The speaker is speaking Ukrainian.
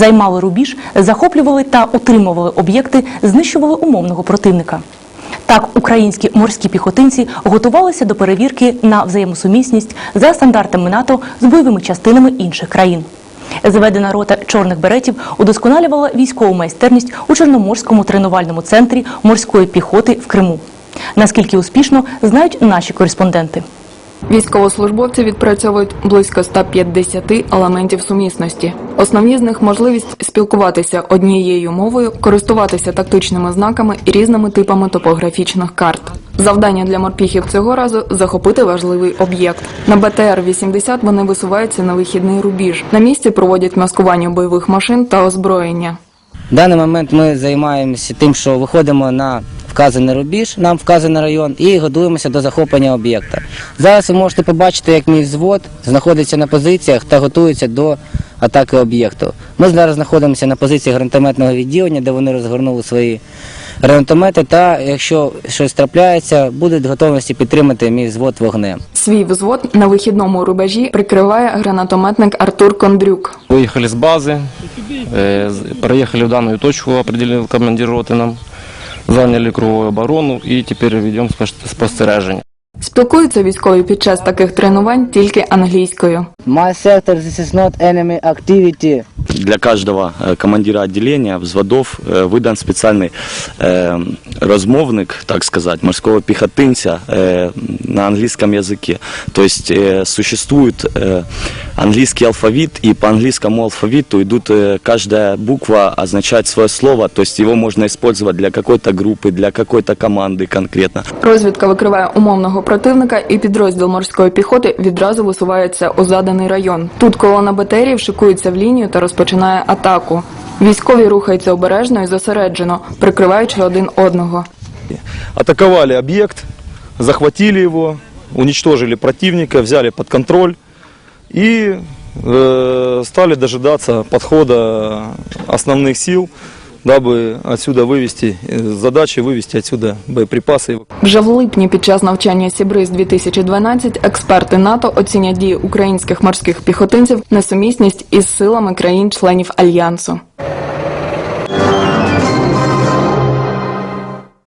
займали рубіж, захоплювали та утримували об'єкти, знищували умовного противника. Так, українські морські піхотинці готувалися до перевірки на взаємосумісність за стандартами НАТО з бойовими частинами інших країн. Зведена рота чорних беретів удосконалювала військову майстерність у Чорноморському тренувальному центрі морської піхоти в Криму. Наскільки успішно знають наші кореспонденти. Військовослужбовці відпрацьовують близько 150 елементів сумісності. Основні з них можливість спілкуватися однією мовою, користуватися тактичними знаками і різними типами топографічних карт. Завдання для морпіхів цього разу захопити важливий об'єкт. На БТР-80 вони висуваються на вихідний рубіж. На місці проводять маскування бойових машин та озброєння. В даний момент ми займаємося тим, що виходимо на вказаний рубіж, нам вказаний район, і готуємося до захоплення об'єкта. Зараз ви можете побачити, як мій взвод знаходиться на позиціях та готується до атаки об'єкту. Ми зараз знаходимося на позиції гранатометного відділення, де вони розгорнули свої гранатомети, та якщо щось трапляється, будуть готовності підтримати мій взвод вогнем. Свій взвод на вихідному рубежі прикриває гранатометник Артур Кондрюк. Выехали с базы, э, з- проехали в данную точку, определил командир роты нам, заняли круговую оборону и теперь ведем спос- спостереження. Спілкуються військові під час таких тренувань тільки англійською. My sector, this is not enemy activity Для каждого э, командира отделения, взводов э, выдан специальный э, размовник, так сказать, морского пехотинца э, на английском языке. То есть э, существует э, английский алфавит, и по английскому алфавиту идут, э, каждая буква означает свое слово, то есть его можно использовать для какой-то группы, для какой-то команды конкретно. Розвідка викриває умовного противника, і підрозділ морської піхоти відразу висувається у заданий район. Тут колона БТРів шикується в лінію та розпочинає атаку. Військові рухаються обережно і зосереджено, прикриваючи один одного. атаковали объект, захватили его, уничтожили противника, взяли под контроль и э, стали дожидаться подхода основных сил, дабы отсюда вывести, э, задачи вывести отсюда боеприпасы. Вже в липні під час навчання Сібриз 2012 експерти НАТО оцінять дії українських морських піхотинців на сумісність із силами країн-членів альянсу.